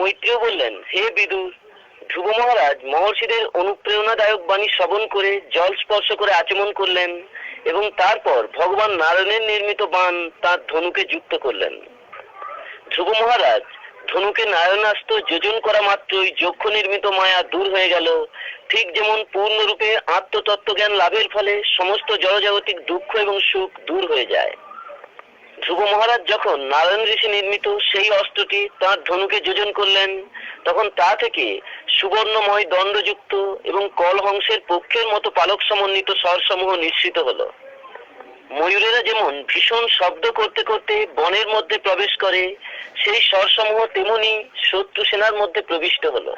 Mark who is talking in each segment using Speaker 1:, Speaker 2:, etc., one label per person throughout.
Speaker 1: মৈত্রীয় বললেন, হে বিদুর ধ্রুব মহারাজ মহর্ষিদের অনুপ্রেরণাদায়ক বাণী শ্রবণ করে জল স্পর্শ করে আচমন করলেন এবং তারপর ভগবান নারায়ণের নির্মিত বাণ তার ধনুকে যুক্ত করলেন। ধ্রুব মহারাজ, ধনুকে নারায়ণাস্ত্র যোজন করা মাত্রই যক্ষ নির্মিত মায়া দূর হয়ে গেল। ঠিক যেমন পূর্ণরূপে আত্মতত্ত্ব জ্ঞান লাভের ফলে সমস্ত জড়জাগতিক দুঃখ এবং সুখ দূর হয়ে যায়। ধ্রুব মহারাজ যখন নারায়ণ ঋষি নির্মিত সেই অস্ত্রটি তার ধনুকে যোজন করলেন, তখন তা থেকে সুবর্ণময় দণ্ডযুক্ত এবং কলহংসের পক্ষের মতো পালক সমন্বিত স্বরসমূহ নিঃসৃত হলো। ময়ূরেরা যেমন ভীষণ শব্দ করতে করতে বনের মধ্যে প্রবেশ করে, সেই স্বরসমূহ তেমনি শত্রু সেনার মধ্যে প্রবিষ্ট হলো।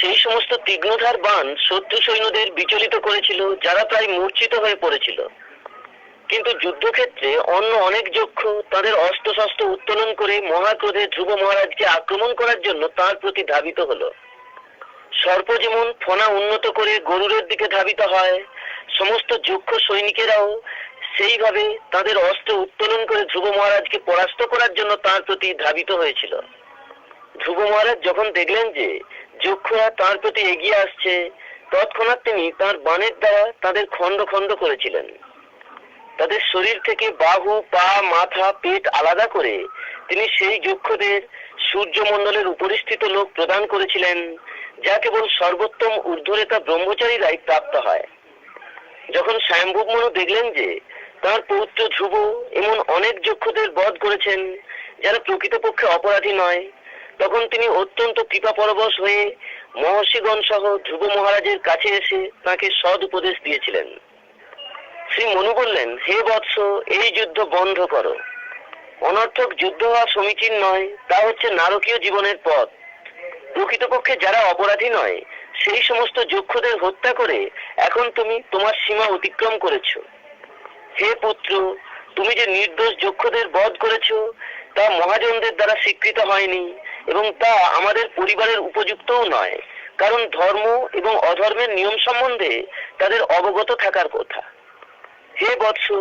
Speaker 1: সেই সমস্ত তীক্ষ্ণধার বাণ শত্রু সৈন্যদের বিচলিত করেছিল, যারা প্রায় মূর্ছিত হয়ে পড়েছিল। কিন্তু যুদ্ধক্ষেত্রে অন্য অনেক যক্ষ তাদের অস্ত্র শস্ত্র উত্তোলন করে মহাক্রোধে ধ্রুব মহারাজকে আক্রমণ করার জন্য তার প্রতি ধাবিত হলো। সর্প যেমন ফনা উন্নত করে গরুরের দিকে ধাবিত হয়, সমস্ত যক্ষ সৈনিকেরাও সেইভাবে তাদের অস্ত্র উত্তোলন করে ধ্রুব মহারাজকে পরাস্ত করার জন্য তার প্রতি ধাবিত হয়েছিল। ধ্রুব মহারাজ যখন দেখলেন যে যক্ষরা তার প্রতি এগিয়ে আসছে, তৎক্ষণাৎ তিনি তার বাণের দ্বারা তাদের খণ্ড খণ্ড করেছিলেন। তাদের শরীর থেকে বাহু, পা, মাথা, পেট আলাদা করে তিনি সেই যক্ষদের সূর্যমণ্ডলের উপরিস্থিত লোক প্রদান করেছিলেন, যা কেবল সর্বোত্তম ঊর্ধ্বরেতা ব্রহ্মচারীরাই প্রাপ্ত হয়। যখন স্বয়ম্ভব মনু দেখলেন যে তার পৌত্র ধ্রুব এমন অনেক যক্ষদের বধ করেছেন, যারা প্রকৃতপক্ষে অপরাধী নয়, তখন তিনি অত্যন্ত কৃপা পরবশ হয়ে মহর্ষিগণ সহ ধ্রুব মহারাজের কাছে এসে তাকে সদ উপদেশ দিয়েছিলেন। শ্রী মনু বললেন, হে বৎস, এই যুদ্ধ বন্ধ করো। অনর্থক যুদ্ধ হওয়া সমীচীন নয়, তা হচ্ছে নারকীয় জীবনের পথ। প্রকৃতপক্ষে যারা অপরাধী নয়, সেই সমস্ত যক্ষদের হত্যা করে এখন তুমি তোমার সীমা অতিক্রম করেছ। হে পুত্র, তুমি যে নির্দোষ যক্ষদের বধ করেছ, তা মহাজনদের দ্বারা স্বীকৃত হয়নি এবং তা আমাদের পরিবারের উপযুক্তও নয়, কারণ ধর্ম এবং অধর্মের নিয়ম সম্বন্ধে তাদের অবগত থাকার কথা। হে বৎস,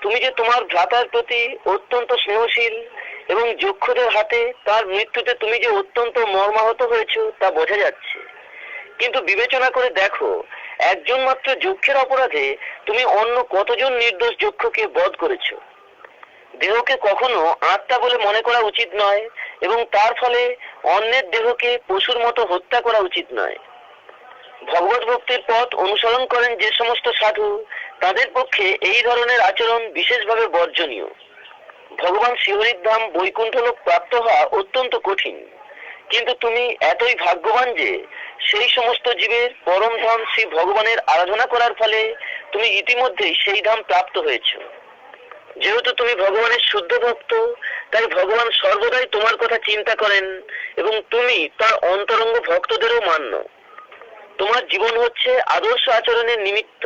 Speaker 1: তুমি যে তোমার ভ্রাতার প্রতি অত্যন্ত স্নেহশীল এবং যক্ষদের হাতে তার মৃত্যুতে তুমি যে অত্যন্ত মর্মাহত হয়েছ তা বোঝা যাচ্ছে। কিন্তু বিবেচনা করে দেখো একজন মাত্র যক্ষের অপরাধে তুমি অন্য কতজন নির্দোষ যক্ষকে বধ করেছ? দেহকে কখনো আত্মা বলে মনে করা উচিত নয় এবং তার ফলে অন্যের দেহকে পশুর মতো হত্যা করা উচিত নয়। ভগবত ভক্তির পথ অনুসরণ করেন যে সমস্ত সাধু তাদের পক্ষে এই ধরনের আচরণ বিশেষভাবে বর্জনীয়। ভগবান শিহরির ধাম বৈকুণ্ঠ লোক প্রাপ্ত হওয়া অত্যন্ত কঠিন। কিন্তু তুমি এতই ভাগ্যবান যে সেই সমস্ত জীবের পরম ধাম শ্রী ভগবানের আরাধনা করার ফলে তুমি ইতিমধ্যেই সেই ধাম প্রাপ্ত হয়েছো। যেহেতু তুমি ভগবানের শুদ্ধ ভক্ত, তাই ভগবান সর্বদাই তোমার কথা চিন্তা করেন এবং তুমি তার অন্তরঙ্গ ভক্তদেরও মান্য। তোমার জীবন হচ্ছে আদর্শ আচরণের নিমিত্ত।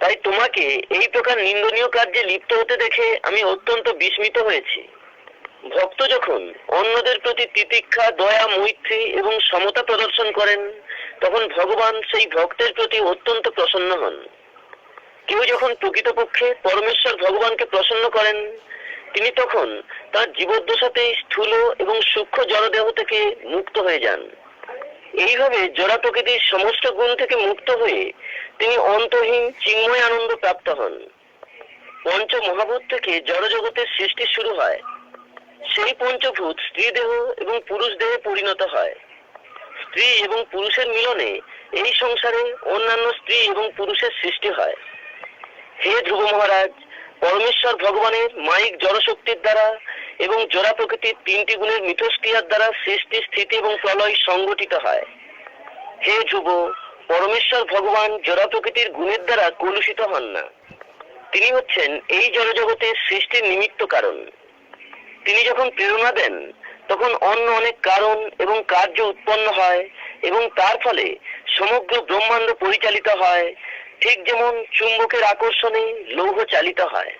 Speaker 1: তাই তোমাকে এই প্রকার নিন্দনীয় কার্যে লিপ্ত হতে দেখে আমি অত্যন্ত বিস্মিত হয়েছি। ভক্ত যখন অন্যদের প্রতি তিতিক্ষা, দয়া, মৈত্রী এবং সমতা প্রদর্শন করেন, তখন ভগবান সেই ভক্তের প্রতি অত্যন্ত প্রসন্ন হন। কেউ যখন প্রকৃতপক্ষে পরমেশ্বর ভগবানকে প্রসন্ন করেন, তিনি তখন তার জীবদ্দশাতে স্থূল এবং সূক্ষ্ম জড়দেহ থেকে মুক্ত হয়ে যান। এইভাবে জড়া প্রকৃতির সমস্ত গুণ থেকে মুক্ত হয়ে তিনি অন্তহীন চিন্ময় আনন্দ প্রাপ্ত হন। পঞ্চ মহাভূত থেকে জড়জগতের সৃষ্টি শুরু হয়। সেই পঞ্চভূত স্ত্রী দেহ এবং পুরুষ দেহে পরিণত হয়। স্ত্রী এবং পুরুষের মিলনে এই সংসারে অন্যান্য স্ত্রী এবং পুরুষের সৃষ্টি হয়। হে ধ্রুব মহারাজ, পরমেশ্বর ভগবানের মাইক জড়শক্তির দ্বারা এবং জোড়া প্রকৃতির তিনটি গুণের মিথস্ক্রিয়ার দ্বারা সৃষ্টি স্থিতি এবং প্রলয় সংগঠিত হয়। হে ধ্রুব পরমেশ্বর ভগবান জোড়া প্রকৃতির গুণের দ্বারা কলুষিত হন না। তিনি হচ্ছেন এই জড়জগতের সৃষ্টির নিমিত্ত কারণ। তিনি যখন প্রেরণা দেন, তখন অন্য অনেক কারণ এবং কার্য উৎপন্ন হয় এবং তার ফলে সমগ্র ব্রহ্মাণ্ড পরিচালিত হয়, ঠিক যেমন চুম্বকের আকর্ষণে লৌহ চালিত হয়।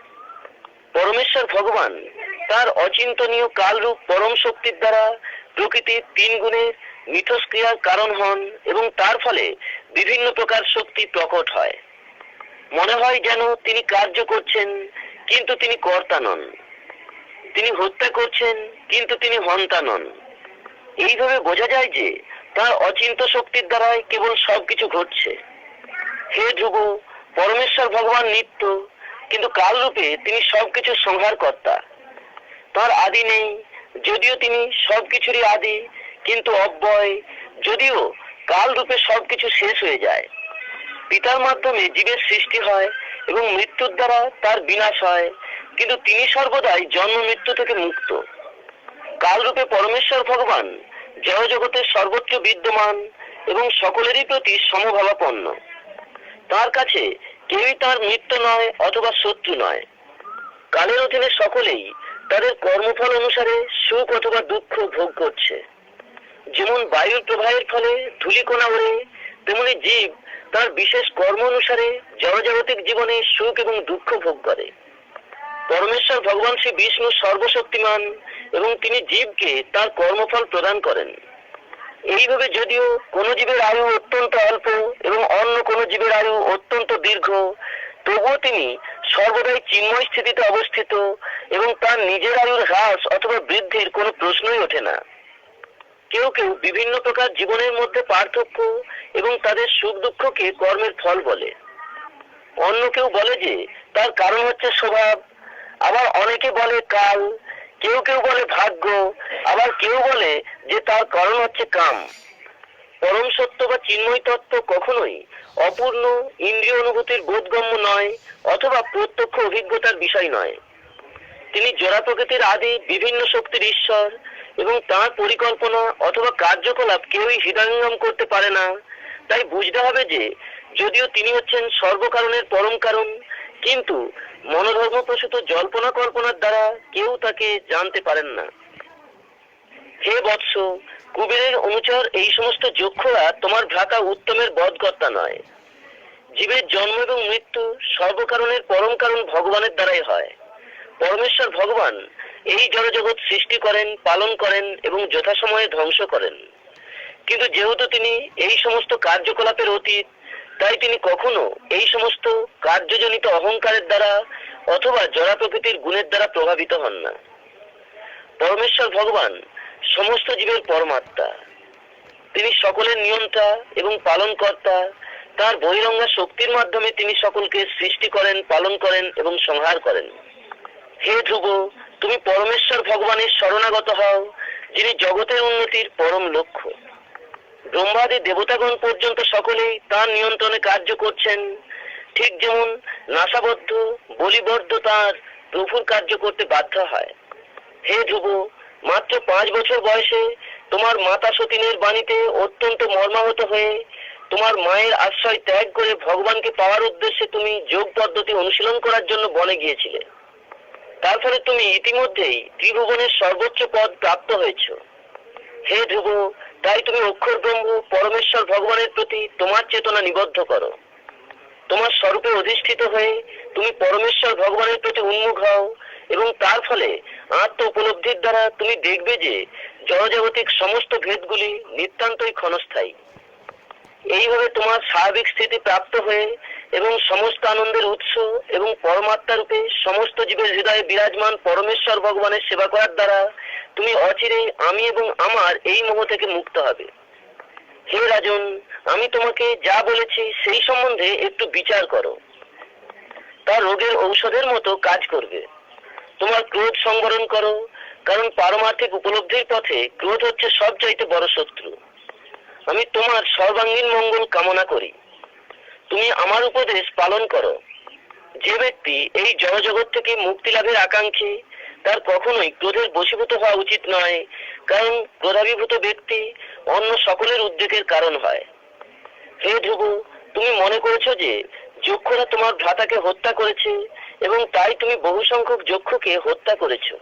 Speaker 1: পরমেশ্বর ভগবান তার অচিন্তনীয় কালরূপ পরম শক্তির দ্বারা প্রকৃতির তিন গুণের মিথস্ক্রিয়ার কারণ হন এবং তার ফলে বিভিন্ন প্রকার শক্তি প্রকট হয়। মনে হয় যেন তিনি কার্য করছেন, কিন্তু তিনি কর্তা নন। তিনি হত্যা করছেন, কিন্তু তিনি হন্তা নন। এইভাবে বোঝা যায় যে তার অচিন্ত শক্তির দ্বারাই কেবল সবকিছু ঘটছে। হে ধ্রুব, পরমেশ্বর ভগবান নিত্য, কিন্তু কালরূপে তিনি সবকিছু সংহার কর্তা তার আদি নেই, যদিও তিনি সবকিছুরই আদি, কিন্তু অব্যয়, যদিও কাল রূপে সবকিছু শেষ হয়ে যায়। পিতার মাধ্যমে জীবের সৃষ্টি হয় এবং মৃত্যুর দ্বারা তার বিনাশ হয়, কিন্তু তিনি সর্বদাই জন্ম মৃত্যু থেকে মুক্ত। কালরূপে পরমেশ্বর ভগবান জয় সর্বোচ্চ বিদ্যমান এবং সকলেরই প্রতি সমভাবাপন্ন। তার কাছে কেউই তার মৃত্যু নয় অথবা শত্রু নয়। কালের অধীনে সকলেই তাদের কর্মফল অনুসারে সুখ অথবা দুঃখ ভোগ করছে। যেমন বায়ুর প্রবাহের ফলে ধূলিকণা ওড়ে, তেমনি জীব তার বিশেষ কর্ম অনুসারে জড়জাগতিক জীবনে সুখ এবং দুঃখ ভোগ করে। পরমেশ্বর ভগবান শ্রী বিষ্ণু সর্বশক্তিমান এবং তিনি জীবকে তার কর্মফল প্রদান করেন। এইভাবে যদিও কোন জীবের আয়ু অত্যন্ত অল্প এবং অন্য কোন জীবের আয়ু অত্যন্ত দীর্ঘ, তবুও তিনি সর্বদাই চিন্ময় স্থিতিতে অবস্থিত এবং তার নিজের আয়ুর হ্রাস অথবা বৃদ্ধির কোনো প্রশ্নই ওঠে না। কেউ কেউ বিভিন্ন প্রকার জীবনের মধ্যে পার্থক্য এবং তাদের সুখ দুঃখকে কর্মের ফল বলে। অন্য কেউ বলে যে, তার কারণ হচ্ছে স্বভাব। আবার অনেকে বলে কাল। কেউ কেউ বলে ভাগ্য। আবার কেউ বলে যে, তার কারণ হচ্ছে কাম। পরম সত্য বা চিন্ময় তত্ত্ব কখনোই অপূর্ণ, ইন্দ্রিয় অনুভূতির বোধগম্য নয় অথবা প্রত্যক্ষ অভিজ্ঞতার বিষয় নয়। তিনি জোড়া প্রকৃতির আদি, বিভিন্ন শক্তির ঈশ্বর। এবং তার পরিকল্পনা অথবা কার্যকলাপ কেউই হৃদয়ঙ্গম করতে পারে না। তাই বুঝতে হবে যে, যদিও তিনি হচ্ছেন সর্বকারণের পরম কারণ, কিন্তু মনোধর্ম প্রসূত জল্পনা কল্পনার দ্বারা কেউ তাকে জানতে পারেন না। হে বৎস, কুবেরের অনুচর এই সমস্ত যক্ষরা তোমার ভ্রাতা উত্তমের বধকর্তা নয়। জীবের জন্ম এবং মৃত্যু সর্বকারণের পরম কারণ ভগবানের দ্বারাই হয়। পরমেশ্বর ভগবান এই জড়জগৎ সৃষ্টি করেন, পালন করেন এবং যথাসময়ে ধ্বংস করেন। কিন্তু যেহেতু তিনি এই সমস্ত কার্যকলাপের অতীত, তাই তিনি কখনো এই সমস্ত কার্যজনিত অহংকারের দ্বারা অথবা জড়া প্রকৃতির গুণের দ্বারা প্রভাবিত হন না। পরমেশ্বর ভগবান সমস্ত জীবের পরমাত্মা। তিনি সকলের নিয়ন্তা এবং পালনকর্তা। তার বহিরঙ্গা শক্তির মাধ্যমে তিনি সকলকে সৃষ্টি করেন, পালন করেন এবং সংহার করেন। হে ধ্রুব, তুমি পরমেশ্বর ভগবানের শরণাগত হও, যিনি জগতের উন্নতির পরম লক্ষ্য। ব্রহ্মাদি দেবতাগণ পর্যন্ত সকলেই তার নিয়ন্ত্রণে কার্য করছেন। ঠিক যেমন নাসাবদ্ধ, বলিবদ্ধ তার প্রভুর কার্য করতে বাধ্য হয়। হে ধ্রুব, মাত্র পাঁচ বছর বয়সে তোমার মাতা সতীনের বাণীতে অত্যন্ত মর্মাহত হয়ে তোমার মায়ের আশ্রয় ত্যাগ করে ভগবানকে পাওয়ার উদ্দেশ্যে তুমি যোগ পদ্ধতি অনুশীলন করার জন্য বনে গিয়েছিলে। তার ফলে তুমি ইতিমধ্যেই ত্রিভুবনের সর্বোচ্চ পদ প্রাপ্ত হয়েছ। হে ধ্রুব, তাই তুমি অক্ষর ব্রহ্ম, পরমেশ্বর ভগবানের প্রতি তোমার চেতনা নিবদ্ধ করো। তোমার স্বরূপে অধিষ্ঠিত হয়ে তুমি পরমেশ্বর ভগবানের প্রতি উন্মুখ হও এবং তার ফলে আত্ম উপলব্ধির দ্বারা তুমি দেখবে যে জড়জাগতিক সমস্ত ভেদগুলি নিতান্তই ক্ষণস্থায়ী। এইভাবে তোমার স্বাভাবিক স্থিতি প্রাপ্ত হয়ে এবং সমস্ত আনন্দের উৎস এবং পরমাত্মা রূপে সমস্ত জীবের হৃদয়ে বিরাজমান পরমেশ্বর ভগবানের সেবা করার দ্বারা তুমি অচিরেই আমি এবং আমার এই মোহ থেকে মুক্ত হবে। হে রাজন, আমি তোমাকে যা বলেছি সেই সম্বন্ধে একটু বিচার করো। তা রোগের ঔষধের মতো কাজ করবে। তোমার ক্রোধ সংবরণ করো, কারণ পারমার্থিক উপলব্ধির পথে ক্রোধ হচ্ছে সবচাইতে বড় শত্রু। আমি তোমার সর্বাঙ্গীন মঙ্গল কামনা করি। তুমি আমার উপদেশ পালন করো। যে ব্যক্তি এই জড়জগৎ থেকে মুক্তি লাভের আকাঙ্ক্ষী, তার কখনোই ক্রোধের বশীভূত হওয়া উচিত নয়, কারণ ক্রোধাভিভূত ব্যক্তি অন্য সকলের উদ্বেগের কারণ হয়। হে ধ্রুব, তুমি মনে করেছ যে যক্ষরা তোমার ভ্রাতাকে হত্যা করেছে এবং তাই তুমি বহু সংখ্যক যক্ষকে হত্যা করেছ।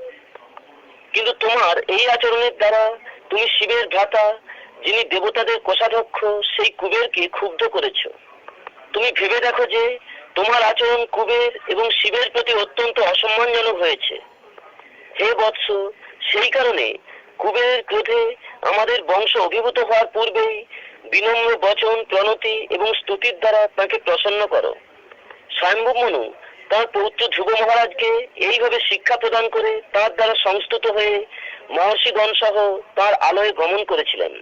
Speaker 1: কিন্তু তোমার এই আচরণের দ্বারা তুমি শিবের ভ্রাতা, যিনি দেবতাদের কোষাধ্যক্ষ, সেই কুবেরকে ক্ষুব্ধ করেছ। তুমি ভেবে দেখো যে তোমার আচরণ কুবের এবং শিবের প্রতি অত্যন্ত অসম্মানজনক হয়েছে। হে বৎস, সেই কারণে কুবেরের ক্রোধে আমাদের বংশ অভিভূত হওয়ার পূর্বেই বিনম্র বচন, প্রণতি এবং স্তুতির দ্বারা তাকে প্রসন্ন করো। স্বয়ম্ভু মনু তার পৌত্র ধ্রুব মহারাজকে এইভাবে শিক্ষা প্রদান করে তার দ্বারা সংস্তুত হয়ে মহর্ষিগণ সহ তাঁর আলোয় গমন করেছিলেন।